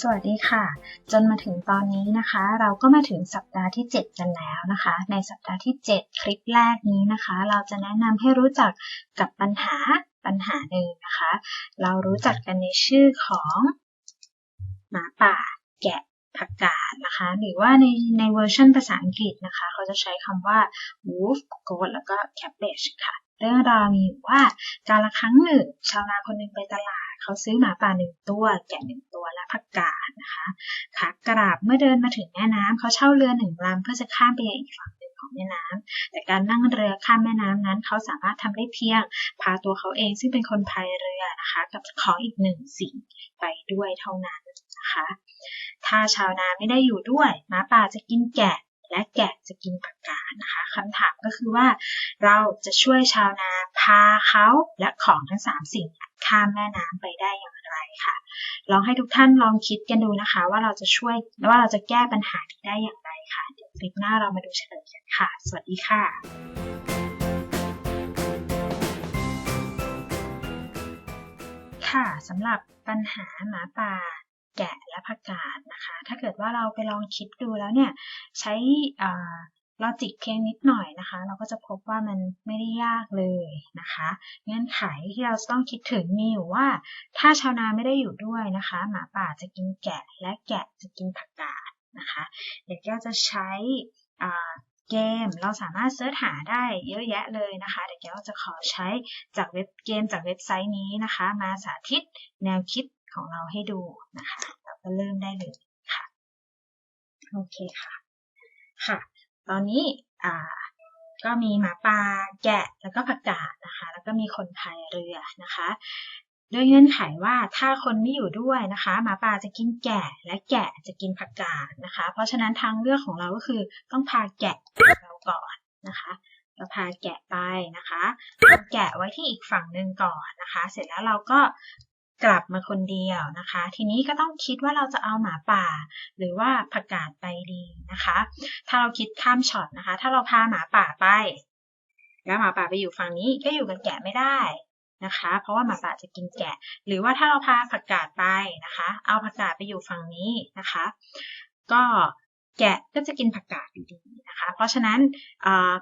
สวัสดีค่ะ จนมาถึงตอนนี้นะคะ เราก็มาถึงสัปดาห์ที่ 7 กันแล้วนะคะ ในสัปดาห์ที่ 7 คลิปแรกนี้นะคะ เราจะแนะนำให้รู้จักกับปัญหาปัญหาหนึ่งนะคะ เรารู้จักกันในชื่อของหมาป่าแกะผักกาดนะคะ หรือว่าในในเวอร์ชันภาษาอังกฤษนะคะ เขาจะใช้คำว่า wolf goat แล้วก็ cabbage ค่ะ เรื่องราวมีว่าการละครั้งหนึ่ง ชาวนาคนหนึ่งไปตลาด เขาซื้อหมาป่าหนึ่งตัว แกะหนึ่งตัวและผักกาดนะคะขากราบเมื่อเดินมาถึงแม่น้ำเขาเช่าเรือหนึ่งลำเพื่อจะข้ามไปยังอีกฝั่งหนึ่งของแม่น้ำแต่การนั่งเรือข้ามแม่น้ำนั้น เขาสามารถทำได้เพียง พาตัวเขาเองซึ่งเป็นคนพายเรือนะคะ กับของอีกหนึ่งสิ่งไปด้วยเท่านั้นนะคะถ้าชาวนาไม่ได้อยู่ด้วยหมาป่าจะกินแกะและแกะจะกินผักกาดนะคะคำถามก็คือว่าเราจะช่วยชาวนา พาเขาและของทั้งสามสิ่งข้ามแม่น้ำไปได้อย่างไรค่ะลองให้ทุกท่านลองคิดกันดูนะคะ ว่าเราจะช่วยว่าเราจะแก้ปัญหานี้ได้อย่างไรค่ะเดี๋ยวคลิปหน้าเรามาดูเฉลยกันค่ะ สวัสดีค่ะค่ะสำหรับปัญหาหมาป่าแกะและผักกาดนะคะ ถ้าเกิดว่าเราไปลองคิดดูแล้วเนี่ย ใช้ ลอจิกเพียงนิดหน่อยนะคะ เราก็จะพบว่ามันไม่ได้ยากเลยนะคะ เงื่อนไขที่เราต้องคิดถึงมีอยู่ว่า ถ้าชาวนาไม่ได้อยู่ด้วยนะคะ หมาป่าจะกินแกะและแกะจะกินผักกาดนะคะเดี๋ยวแก้วจะใช้เกมเราสามารถเสิร์ชหาได้เยอะแยะเลยนะคะเดี๋ยวแก้วจะขอใช้จากเว็บเกมจากเว็บไซต์นี้นะคะ มาสาธิตแนวคิดของเราให้ดูนะคะเราก็เริ่มได้เลยค่ะโอเคค่ะค่ะ ตอนนี้อ่าก็มีหมาป่าแกะแล้วก็ผักกาดนะคะ แล้วก็มีคนพายเรือนะคะด้วยเงื่อนไขว่าถ้าคนไม่อยู่ด้วยนะคะ หมาป่าจะกินแกะและแกะจะกินผักกาดนะคะ เพราะฉะนั้นทางเลือกของเราก็คือต้องพาแกะเราก่อนนะคะเราพาแกะไปนะคะเอาแกะไว้ที่อีกฝั่งหนึ่งก่อนนะคะ เสร็จแล้วเราก็ กลับมาคนเดียวนะคะ ทีนี้ก็ต้องคิดว่าเราจะเอาหมาป่า หรือว่าผักกาดไปดีนะคะ ถ้าเราคิดข้ามช็อตนะคะ ถ้าเราพาหมาป่าไป แล้วหมาป่าไปอยู่ฝั่งนี้ก็อยู่กับแกะไม่ได้นะคะ เพราะว่าหมาป่าจะกินแกะ หรือว่าถ้าเราพาผักกาดไปนะคะ เอาผักกาดไปอยู่ฝั่งนี้นะคะ ก็แกะก็จะกินผักกาดอยู่ดีนะคะ เพราะฉะนั้น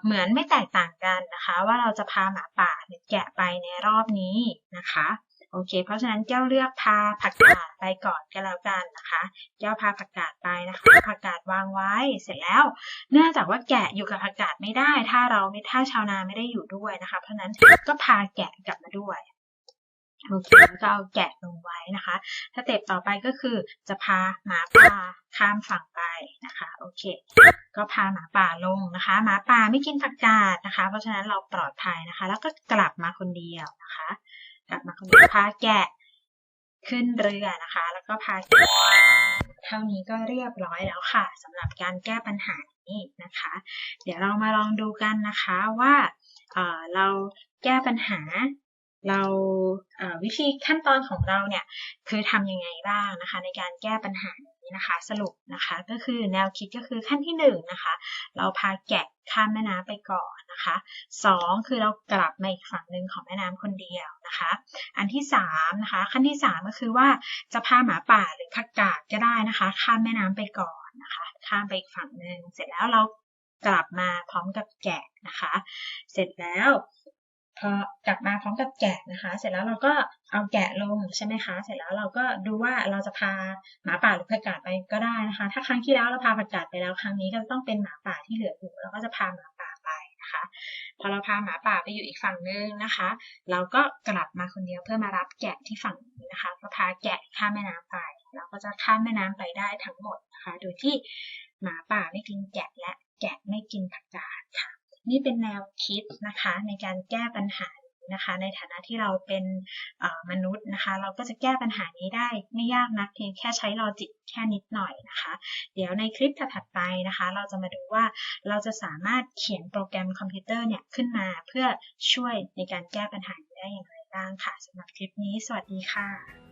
เหมือนไม่แตกต่างกันนะคะ ว่าเราจะพาหมาป่าหรือแกะไปในรอบนี้นะคะ โอเค เพราะฉะนั้นแก้วเลือกพาผักกาดไปก่อนก็แล้วกันนะคะแก้วพาผักกาดไปนะคะผักกาดวางไว้เสร็จแล้ว เนื่องจากว่าแกะอยู่กับผักกาดไม่ได้ ถ้าเราไม่ถ้าชาวนาไม่ได้อยู่ด้วยนะคะ เพราะนั้นก็พาแกะกลับมาด้วยโอเคแล้วก็เอาแกะลงไว้นะคะสเต็ปต่อไปก็คือจะพาหมาป่าข้ามฝั่งไปนะคะโอเค ก็พาหมาป่าลงนะคะหมาป่าไม่กินผักกาดนะคะ เพราะฉะนั้นเราปลอดภัยนะคะ แล้วก็กลับมาคนเดียวนะคะ กลับมาคนเดียวพาแกะขึ้นเรือนะคะ แล้วก็พาแกะเท่านี้ก็เรียบร้อยแล้วค่ะสำหรับการแก้ปัญหานี้นะคะ เดี๋ยวเรามาลองดูกันนะคะว่าเราแก้ปัญหาเราวิธีขั้นตอนของเราเนี่ยคือทำยังไงบ้างนะคะ ในการแก้ปัญหา นะคะสรุปนะคะก็คือแนวคิดก็คือขั้นที่1นนะคะ เราพาแกะข้ามแม่น้ำไปก่อนนะคะ 2 คือเรากลับมาอีกฝั่งหนึ่งของแม่น้ำคนเดียวนะคะ อันที่3นะคะขั้นที่ 3 ก็คือว่าจะพาหมาป่าหรือผักกาดก็ได้นะคะ ข้ามแม่น้ำไปก่อนนะคะข้ามไปอีกฝั่งหนึ่งเสร็จแล้วเรากลับมาพร้อมกับแกะนะคะ เสร็จแล้ว พอกลับมาพร้อมกับแกะนะคะ เสร็จแล้วเราก็เอาแกะลงใช่ไหมคะ เสร็จแล้วเราก็ดูว่าเราจะพาหมาป่าหรือผักกาดไปก็ได้นะคะ ถ้าครั้งที่แล้วเราพาผักกาดไปแล้วครั้งนี้ก็ต้องเป็นหมาป่าที่เหลืออยู่เราก็จะพาหมาป่าไปนะคะ พอเราพาหมาป่าไปอยู่อีกฝั่งนึงนะคะ เราก็กลับมาคนเดียวเพื่อมารับแกะที่ฝั่งนี้นะคะก็พาแกะข้ามแม่น้ำไปเราก็จะข้ามแม่น้ำไปได้ทั้งหมดนะคะ โดยที่หมาป่าไม่กินแกะและแกะไม่กินผักกาด นี่เป็นแนวคิดนะคะในการแก้ปัญหานะคะ ในฐานะที่เราเป็นมนุษย์นะคะ เราก็จะแก้ปัญหานี้ได้ไม่ยากนักเพียงแค่ใช้ลอจิกแค่นิดหน่อยนะคะ เดี๋ยวในคลิปถัดไปนะคะ เราจะมาดูว่าเราจะสามารถเขียนโปรแกรมคอมพิวเตอร์เนี่ยขึ้นมาเพื่อช่วยในการแก้ปัญหานี้ได้อย่างไรบ้างค่ะสำหรับคลิปนี้ สวัสดีค่ะ